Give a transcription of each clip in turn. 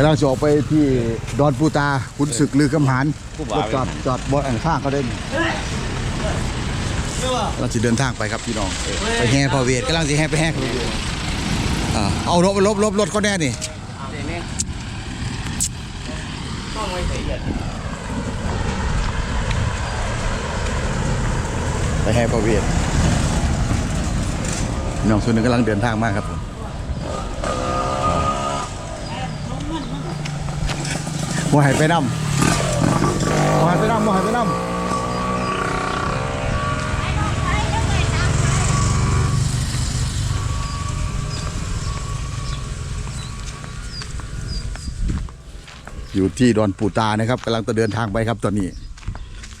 กำลังจะออกไปที่ดอนปูตาคุณศึกลือกำหานรถจอดจอดบนอันข้างเขาได้นี่เราจะเดินทางไปครับพี่น้องไปแห่พอเวทกำลังจะแห่ไปแห่พอเวทอ่าเอาลบลบลบรถเขาแน่นี่ไปแห่พอเวทพี่น้องส่วนหนึ่งกำลังเดินทางมากครับผม มหายไปนำมหายไปนำมหายไปนำอยู่ที่ดอนปูตานะครับกำลังจะเดินทางไปครับตอนนี้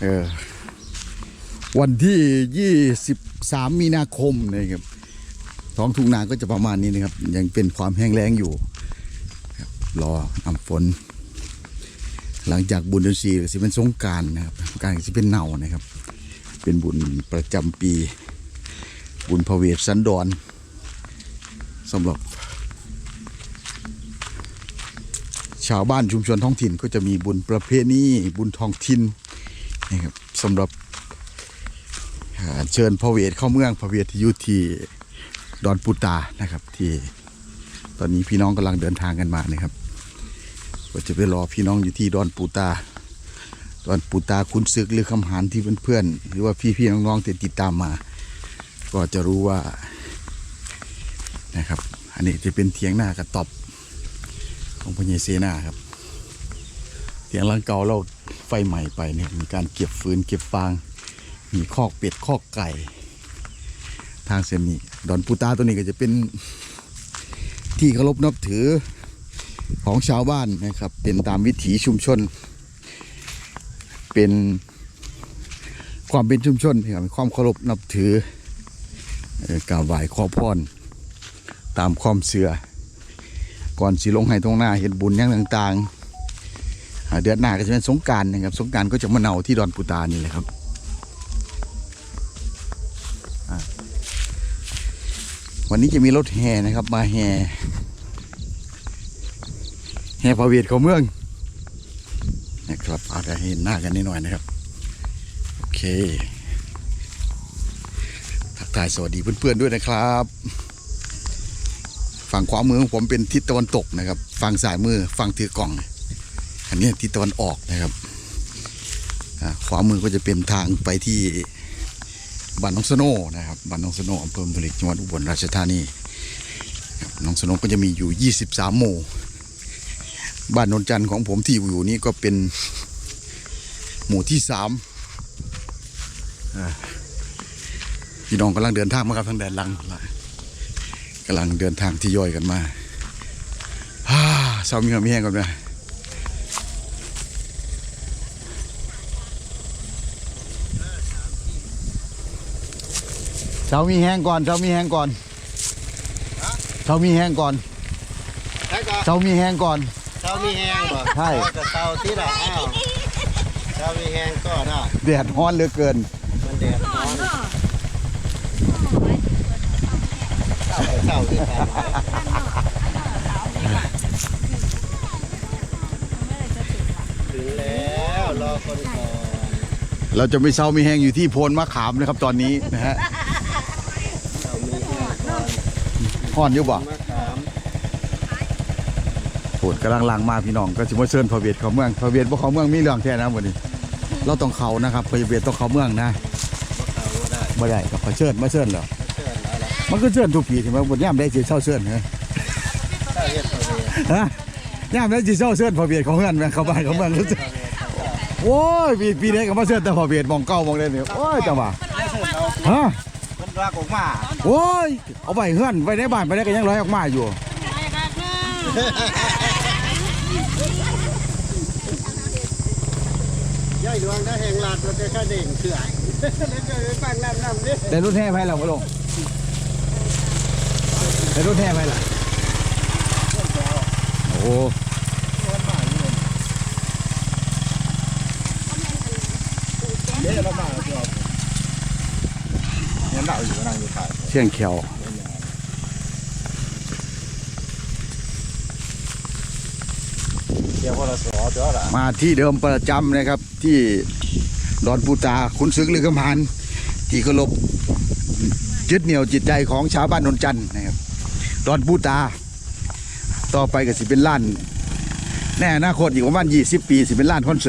เออ วันที่ 23 มีนาคมนะครับท้องทุ่งนาก็จะประมาณนี้นะครับ ยังเป็นความแห้งแล้งอยู่รับรอน้ำฝน หลังจากบุญเดือนสี่ก็สิเป็นสงการนะครับการก็สิเป็นเนานะครับ เป็นบุญประจำปี บุญพระเวทสันดรสำหรับ ชาวบ้านชุมชนท้องถิ่นก็จะมีบุญประเพณีบุญท้องถิ่นนะครับสำหรับเชิญพระเวทเข้าเมืองพระเวทที่อยู่ที่ดอนปูตานะครับ ที่ตอนนี้พี่น้องกำลังเดินทางกันมานะครับ ก็จะไปรอพี่น้องอยู่ที่ดอนปูตา ดอนปูตาคุณศึกหรือคำหานที่เพื่อนๆหรือว่าพี่ๆน้องๆที่ติดตามมา ก็จะรู้ว่านะครับ อันนี้จะเป็นเถียงหน้ากระตอบของพญเสนาครับเถียงหลังเก่าเราไฟใหม่ไปเนี่ยมีการเก็บฟืนเก็บฟาง มีคอกเป็ดคอกไก่ ทางเส้นนี้ดอนปูตาตัวนี้ก็จะเป็นที่เคารพนับถือ ของชาวบ้านนะครับ เป็นตามวิถีชุมชน เป็นความเป็นชุมชนนะครับความเคารพนับถือกราบไหว้ขอพรตามความเชื่อก่อนสิลงให้ตรงหน้าเห็นบุญอย่างต่างๆเดือนหน้าก็จะเป็นสงการนะครับ สงการก็จะมาเนาที่ดอนปูตานี่แหละครับวันนี้จะมีรถแห่นะครับ มาแห่ แห่พระเวทเขาเมืองนะครับอาจจะเห็นหน้ากันนิดหน่อยนะครับ โอเค ทักทายสวัสดีเพื่อนๆด้วยนะครับ ฝั่งขวามือของผมเป็นทิศตะวันตกนะครับ ฝั่งซ้ายมือฝั่งถือกล่อง อันนี้ทิศตะวันออกนะครับขวามือก็จะเป็นทางไปที่บ้านน้องสโนนะครับบ้านน้องสโนอำเภอมะลิจังหวัดอุบลราชธานีน้องสโนก็จะมีอยู่ 23หมู่ บ้านนนจันทร์ของผมที่อยู่นี้ก็เป็นหมู่ที่สามอ่าพี่น้องกำลังเดินทางมาครับทางแดนหลังกำลังเดินทางที่ย่อยกันมาฮ่าเศร้ามีความแห้งกันนะเช้ามีแห้งก่อนเช้ามีแห้งก่อนเช้ามีแห้งก่อนแล้วก็เช้ามีแห้งก่อนเช้ามีแห้งบ่ใช่ก็เช้าที่ละอ้าวเช้ามีแห้งก็ได้แดดร้อนเหลือเกิน มันแดดร้อนเช้าเช้าที่กันถึงแล้วรอคนก่อนเราจะไม่เช้ามีแห้งอยู่ที่โพนมะขามนะครับตอนนี้นะฮะเช้ามีแห้งก่อนห้อนอยู่บ่มะขาม โผดกำลังลังมาพี่น้องก็สิมาเชิญพระเวทเขาเมืองพระเวทบ่เขาเมืองมีเรื่องแท้นะวันนี้ เราต้องเขานะครับพระเวทต้องเขาเมืองนะมะขามก็ได้บ่ได้กับพระเชิญมาเชิญแล้วเชิญเอาละมันก็เชิญทุกปีที่มาบนย่ามได้สิเช้าเชิญฮะถ้าเฮ็ดตัวเองฮะย่ามได้สิเช้าเชิญพระเวทเขาเมืองแม่งเขาบ้านเขาเมืองโอ้ยปีปีนี้ก็มาเชิญแต่พระเวทมองเก้ามองได้นี่โอ้ยจังหวะฮะมันรักออกมาโอ้ย เอาไปเฮือนไว้ในบ้านไปได้ก็ยังร้อยออกมาอยู่ ย่อยดวงถ้าแห่งลาดมันจะค่าเด่งเขื่อนแล้วจะไปฟังน้ำน้ำดิแต่รุ่นแท้ไปแล้วพ่อลงแต่รุ่นแท้ไปล่ะโอ้เดี๋ยวเรามาแล้วพี่ครับเราอยู่นั่งอเชียงแขวยวละมาที่เดิมประจำนะครับ ที่ดอนปูตาคุณซึกลือกำพันที่เคารพยึดเหนี่ยวจิตใจของชาวบ้านนนจันทร์นะครับดอนปูตา ต่อไปก็สิเป็นล้าน แน่อนาคตอีกประมาณ20 ปีสิเป็นล้านคอนเสิร์ต